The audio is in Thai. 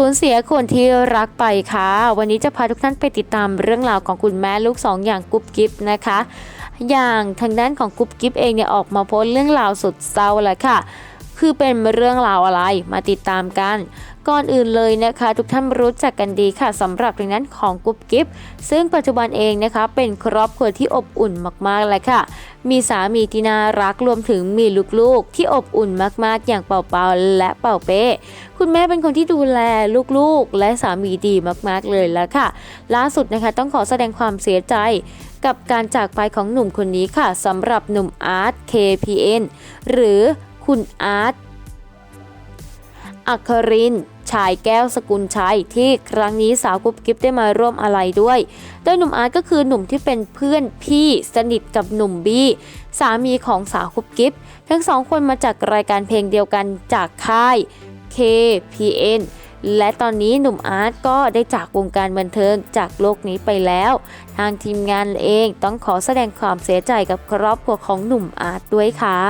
สูญเสียคนที่รักไปค่ะ วันนี้จะพาทุกท่านไปติดตามเรื่องราวของคุณแม่ลูกสองอย่างกุ๊บกิ๊บนะคะ อย่างทางด้านของกุ๊บกิ๊บเองเนี่ยออกมาโพสต์เรื่องราวสุดเศร้าเลยค่ะ คือเป็นเรื่องราวอะไรมาติดตามกัน ก่อนอื่นเลยนะคะ ทุกท่านรู้จักกันดีค่ะสำหรับทางด้นของกุ๊บกิ๊บซึ่งปัจจุบันเองนะคะ เป็นครอบครัวที่อบอุ่นมากๆเลยค่ะ มีสามีที่น่ารักรวมถึงมีลูกๆ ที่อบอุ่นมากๆ อย่างเป่าเปาและเป่าเป้คุณแม่เป็นคนที่ดูแลลูกๆ และสามีดีมากๆเลยแล้วค่ะ ล่าสุดนะคะต้องขอแสดงความเสียใจกับการจากไปของหนุ่มคนนี้ค่ะสำหรับหนุ่มอาร์ต KPN หรือ คุณอาร์ตอัครินชายแก้วสกุลชัยที่ครั้งนี้สาวกุ๊บกิ๊บได้มาร่วมอะไรด้วย โดยหนุ่มอาร์ตก็คือหนุ่มที่เป็นเพื่อนพี่สนิทกับหนุ่มบี้สามีของสาวกุ๊บกิ๊บทั้งสองคนมาจากรายการเพลงเดียวกันจากค่าย KPN และตอนนี้หนุ่มอาร์ตก็ได้จากวงการบันเทิงจากโลกนี้ไปแล้ว ทางทีมงานเองต้องขอแสดงความเสียใจกับครอบครัวของหนุ่มอาร์ตด้วยค่ะ